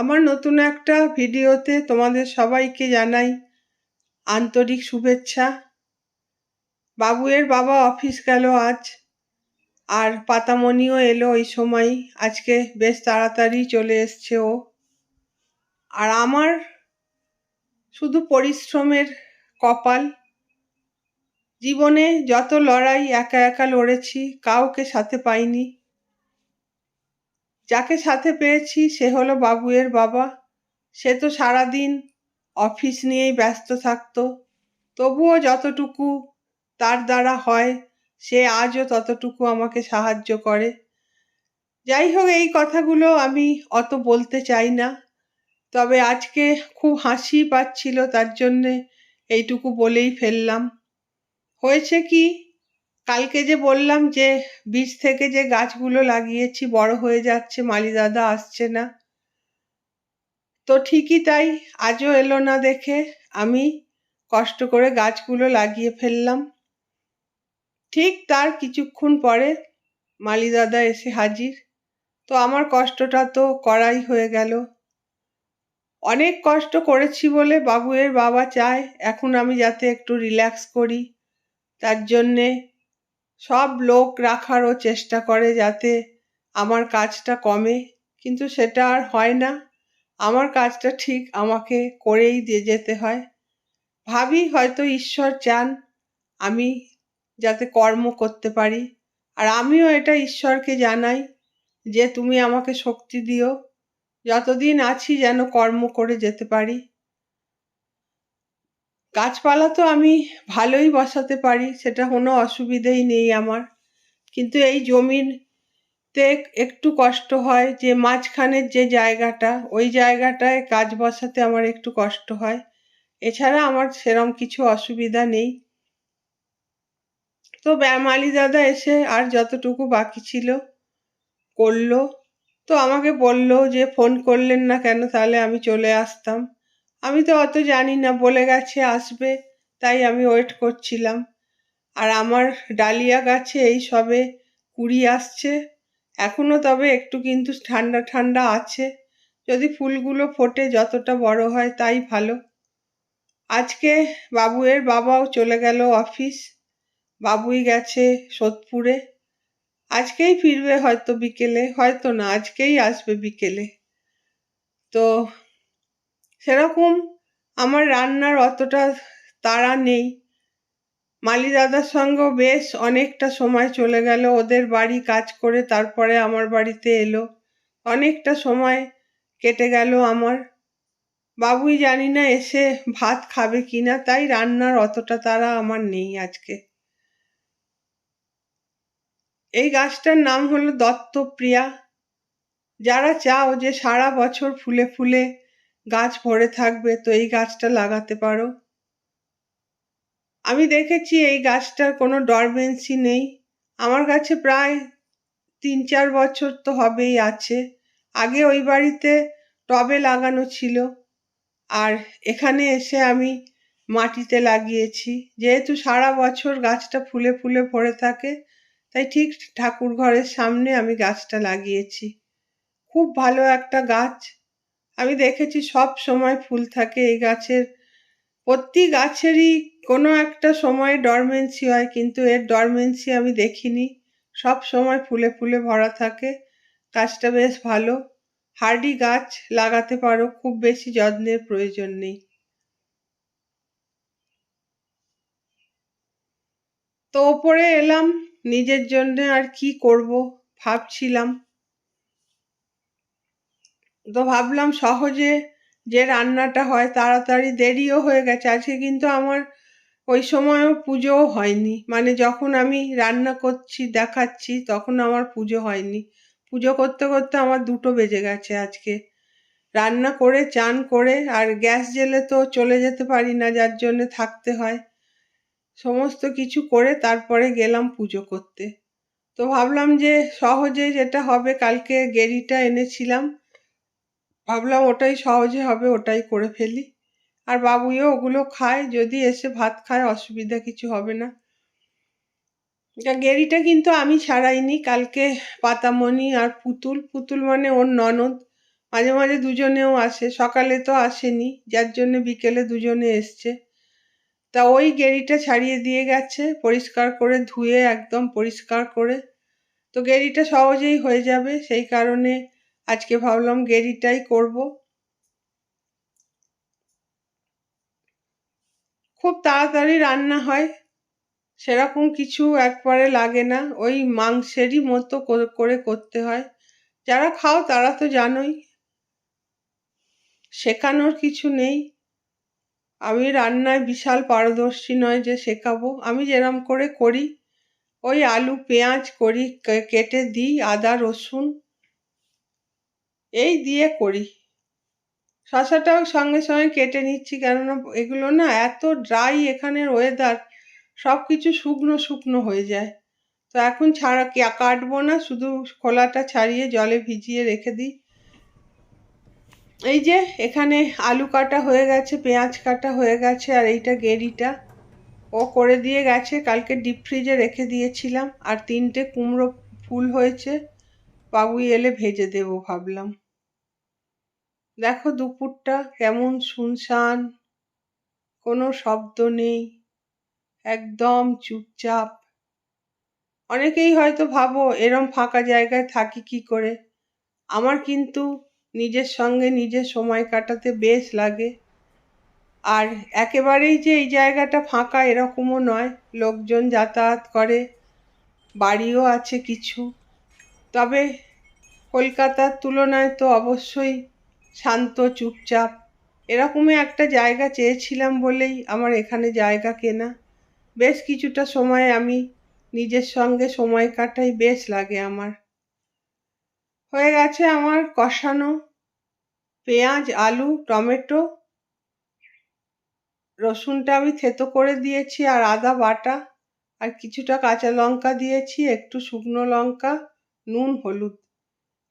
আমার নতুন একটা ভিডিওতে তোমাদের সবাইকে জানাই আন্তরিক শুভেচ্ছা। বাবুয়ের বাবা অফিস গেল আজ, আর পাতামণিও এলো ওই সময়। আজকে বেশ তাড়াতাড়ি চলে এসছে ও। আর আমার শুধু পরিশ্রমের কপাল। জীবনে যত লড়াই একা একা লড়েছি, কাউকে সাথে পাইনি। যাকে সাথে পেয়েছি সে হলো বাবুয়ের বাবা। সে তো সারাদিন অফিস নিয়েই ব্যস্ত থাকত। তবুও যতটুকু তার দ্বারা হয়, সে আজও ততটুকু আমাকে সাহায্য করে। যাই হোক, এই কথাগুলো আমি অত বলতে চাই না। তবে আজকে খুব হাসি পাচ্ছিল, তার জন্যে এইটুকু বলেই ফেললাম। হয়েছে কি? কালকে যে বললাম যে বীজ থেকে যে গাছগুলো লাগিয়েছি, বড় হয়ে যাচ্ছে, মালি দাদা আসছে না। তো ঠিকই তাই, আজও এলো না দেখে আমি কষ্ট করে গাছগুলো লাগিয়ে ফেললাম। ঠিক তার কিছুক্ষণ পরে মালি দাদা এসে হাজির। তো আমার কষ্টটা তো করাই হয়ে গেল। অনেক কষ্ট করেছি বলে বাবুয়ের বাবা চায়, এখন আমি যাতে একটু রিল্যাক্স করি। তার জন্যে সব লোক রাখারও চেষ্টা করে যাতে আমার কাজটা কমে, কিন্তু সেটা আর হয় না। আমার কাজটা ঠিক আমাকে করেই দিয়ে যেতে হয়। ভাবি হয়তো ঈশ্বর চান আমি যাতে কর্ম করতে পারি, আর আমিও এটা ঈশ্বরকে জানাই যে তুমি আমাকে শক্তি দিও। যতদিন আছি যেন কর্ম করে যেতে পারি। গাছপালা তো আমি ভালোই বসাতে পারি, সেটা কোনো অসুবিধেই নেই আমার। কিন্তু এই জমিতে একটু কষ্ট হয়, যে মাঝখানের যে জায়গাটা, ওই জায়গাটায় গাছ বসাতে আমার একটু কষ্ট হয়। এছাড়া আমার সেরম কিছু অসুবিধা নেই। তো মালি দাদা এসে আর যতটুকু বাকি ছিল করল। তো আমাকে বলল যে, ফোন করলেন না কেন, তাহলে আমি চলে আসতাম। আমি তো অত জানি না, বলে গেছে আসবে, তাই আমি ওয়েট করছিলাম। আর আমার ডালিয়া গাছে এই সবে কুড়ি আসছে, এখনও তবে একটু কিন্তু ঠান্ডা ঠান্ডা আছে। যদি ফুলগুলো ফোটে যতটা বড় হয় তাই ভালো। আজকে বাবুয়ের বাবাও চলে গেল অফিস বাবুই গেছে সোদপুরে। আজকেই ফিরবে হয়তো বিকেলে, হয়তো না, আজকেই আসবে বিকেলে। তো সেরকম আমার রান্নার অতটা তাড়া নেই। মালি দাদার সঙ্গেও বেশ অনেকটা সময় চলে গেল। ওদের বাড়ি কাজ করে তারপরে আমার বাড়িতে এলো। অনেকটা সময় কেটে গেল আমার। বাবুই জানি না এসে ভাত খাবে কিনা, তাই রান্নার অতটা তারা আমার নেই আজকে। এই গাছটার নাম হলো দত্তপ্রিয়া। যারা চাও যে সারা বছর ফুলে ফুলে গাছ ভরে থাকবে, তো এই গাছটা লাগাতে পারো। আমি দেখেছি এই গাছটার কোনো ডরমেন্সি নেই। আমার কাছে প্রায় তিন চার বছর তো হবেই আছে। আগে ওই বাড়িতে টবে লাগানো ছিল। আর এখানে এসে আমি মাটিতে লাগিয়েছি। যেহেতু সারা বছর গাছটা ফুলে ফুলে ভরে থাকে, তাই ঠিক ঠাকুর ঘরের সামনে আমি গাছটা লাগিয়েছি। খুব ভালো একটা গাছ। আমি দেখেছি সব সময় ফুল থাকে এই গাছের। প্রতি গাছেরই কোনো একটা সময় ডরমেন্সি হয়, কিন্তু এর ডরমেন্সি আমি দেখিনি। সব সময় ফুলে ফুলে ভরা থাকে। গাছটা বেশ ভালো। হার্ডি গাছ লাগাতে পারো, খুব বেশি যত্নের প্রয়োজন নেই। তো ওপরে এলাম, নিজের জন্য আর কি করব ভাবছিলাম। তো ভাবলাম সহজে যে রান্নাটা হয় তাড়াতাড়ি দেরিও হয়ে গেছে। আজকে কিন্তু আমার ওই সময়ও পুজোও হয়নি। মানে যখন আমি রান্না করছি, দেখাচ্ছি, তখন আমার পুজো হয়নি। পুজো করতে করতে আমার দুটো বেজে গেছে আজকে। রান্না করে, চান করে, আর গ্যাস জেলে তো চলে যেতে পারি না, যার জন্য থাকতে হয়। সমস্ত কিছু করে তারপরে গেলাম পুজো করতে। তো ভাবলাম যে সহজে যেটা হবে, কালকে গেরিটা এনেছিলাম। ভাবলাম ওটাই সহজে হবে, ওটাই করে ফেলি। আর বাবুইও ওগুলো খায়, যদি এসে ভাত খায় অসুবিধা কিছু হবে না। গেরিটা কিন্তু আমি ছাড়াইনি কালকে পাতামণি আর পুতুল। পুতুল মানে ওর ননদ, মাঝে মাঝে দুজনেও আসে, সকালে তো আসেনি, যার জন্য বিকেলে দুজনে এসছে। তা ওই গেরিটা ছাড়িয়ে দিয়ে গেছে, পরিষ্কার করে ধুয়ে একদম পরিষ্কার করে। তো গেরিটা সহজেই হয়ে যাবে, সেই কারণে আজকে ভাবলাম গেরিটাই করব। খুব তাড়াতাড়ি রান্না হয়, সেরকম কিছু একবারে লাগে না, ওই মাংসেরই মতো করে করতে হয়। যারা খাও তারা তো জানোই, শেখানোর কিছু নেই। আমি রান্নায় বিশাল পারদর্শী নয় যে শেখাবো, আমি যেরম করে করি, ওই আলু, পেঁয়াজ করি কেটে দিই, আদা, রসুন এই দিয়ে করি। শশাটাও সঙ্গে সঙ্গে কেটে নিচ্ছি কেননা এগুলো না এত ড্রাই এখানের ওয়েদার সব কিছু শুকনো শুকনো হয়ে যায়। তো এখন ছাড়া কাটবো না, শুধু খোলাটা ছাড়িয়ে জলে ভিজিয়ে রেখে দিই। এই যে এখানে আলু কাটা হয়ে গেছে, পেঁয়াজ কাটা হয়ে গেছে, আর এইটা গেরিটা ও করে দিয়ে গেছে, কালকে ডিপ ফ্রিজে রেখে দিয়েছিলাম, আর তিনটে কুমড়ো ফুল হয়েছে বাবুই এলে ভেজে দেবো ভাবলাম। দেখো দুপুরটা কেমন শুনশান, কোনো শব্দ নেই, একদম চুপচাপ। অনেকেই হয়তো ভাবো এরম ফাঁকা জায়গায় থাকি কি করে? আমার কিন্তু নিজের সঙ্গে নিজের সময় কাটাতে বেশ লাগে। আর একেবারেই যে এই জায়গাটা ফাঁকা এরকমও নয়, লোকজন যাতায়াত করে, বাড়িও আছে কিছু। তবে কলকাতার তুলনায় তো অবশ্যই শান্ত, চুপচাপ। এরকমই একটা জায়গা চেয়েছিলাম বলেই আমার এখানে জায়গা কেনা। বেশ কিছুটা সময় আমি নিজের সঙ্গে সময় কাটাই, বেশ লাগে আমার। হয়ে গেছে আমার কষানো পেঁয়াজ, আলু, টমেটো। রসুনটা আমি থেতো করে দিয়েছি আর আদা বাটা। আর কিছুটা কাঁচা লঙ্কা দিয়েছি, একটু শুকনো লঙ্কা, নুন, হলুদ।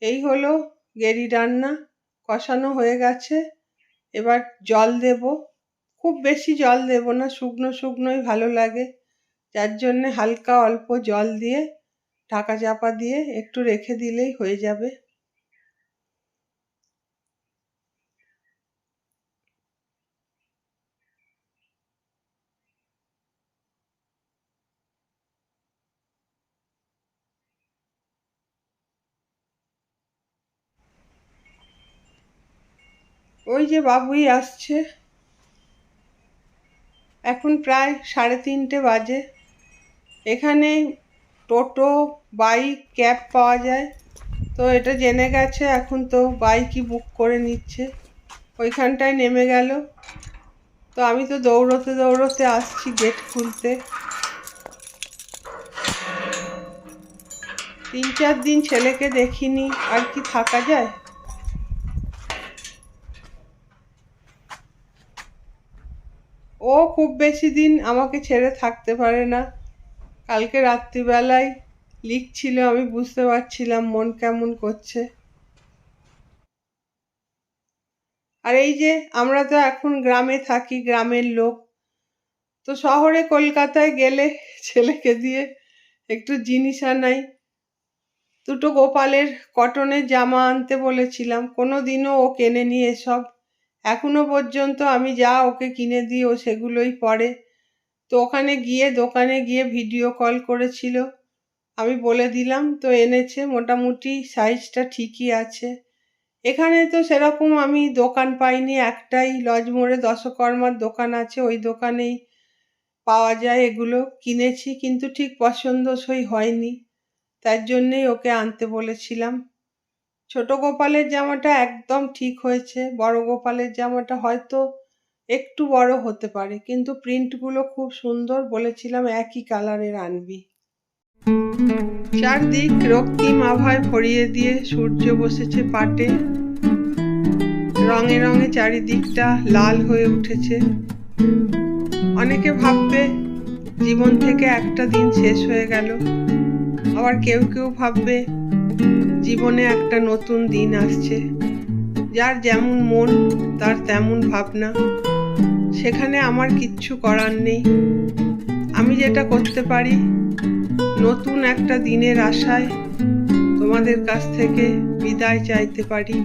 এই হলো গেরি রান্না। কষানো হয়ে গেছে। এবার জল দেব। খুব বেশি জল দেব না, শুকনো শুকনোই ভালো লাগে। যার জন্যে হালকা অল্প জল দিয়ে ঢাকা চাপা দিয়ে একটু রেখে দিলেই হয়ে যাবে। ওই যে বাবুই আসছে। এখন প্রায় সাড়ে তিনটে বাজে। এখানে টোটো, বাইক, ক্যাব পাওয়া যায়। তো এটা জেনে গেছে, এখন তো বাইকই বুক করে নিচ্ছে। ওইখানটায় নেমে গেল। তো আমি তো দৌড়তে দৌড়তে আসছি গেট খুলতে। তিন চার দিন ছেলেকে দেখিনি, আর কি থাকা যায়? ও খুব বেশি দিন আমাকে ছেড়ে থাকতে পারে না। কালকে রাত্রিবেলায় লিখছিল, আমি বুঝতে পারছিলাম মন কেমন করছে। আর এই যে আমরা তো এখন গ্রামে থাকি, গ্রামের লোক। তো শহরে কলকাতায় গেলে ছেলেকে দিয়ে একটু জিনিস আনাই। দুটো গোপালের কটনের জামা আনতে বলেছিলাম, কোনো দিনও ও কেনে নিয়ে এসব। এখনও পর্যন্ত আমি যা ওকে কিনে দিই ও সেগুলোই পরে। তো ওখানে গিয়ে দোকানে গিয়ে ভিডিও কল করেছিল। আমি বলে দিলাম, তো এনেছে, মোটামুটি সাইজটা ঠিকই আছে। এখানে তো সেরকম আমি দোকান পাইনি, একটাই লজ মোড়ে দশকর্মার দোকান আছে, ওই দোকানেই পাওয়া যায় এগুলো। কিনেছি, কিন্তু ঠিক পছন্দসই হয়নি। তার জন্যেই ওকে আনতে বলেছিলাম। ছোট গোপালের জামাটা একদম ঠিক হয়েছে, বড় গোপালের জামাটা হয়তো একটু বড় হতে পারে, কিন্তু প্রিন্টগুলো খুব সুন্দর, বলেছিলাম একই কালারের আনবি। চারদিক রক্তিম আভায় ভরিয়ে দিয়ে সূর্য বসেছে পাটে, রঙে রঙে চারিদিকটা লাল হয়ে উঠেছে। অনেকে ভাববে জীবন থেকে একটা দিন শেষ হয়ে গেল, আবার কেউ কেউ ভাববে জীবনে একটা নতুন দিন আসছে। যার যেমন মন, তার তেমন ভাবনা। সেখানে আমার কিচ্ছু করার নেই। আমি যেটা করতে পারি, নতুন একটা দিনের আশায় তোমাদের কাছ থেকে বিদায় চাইতে পারি।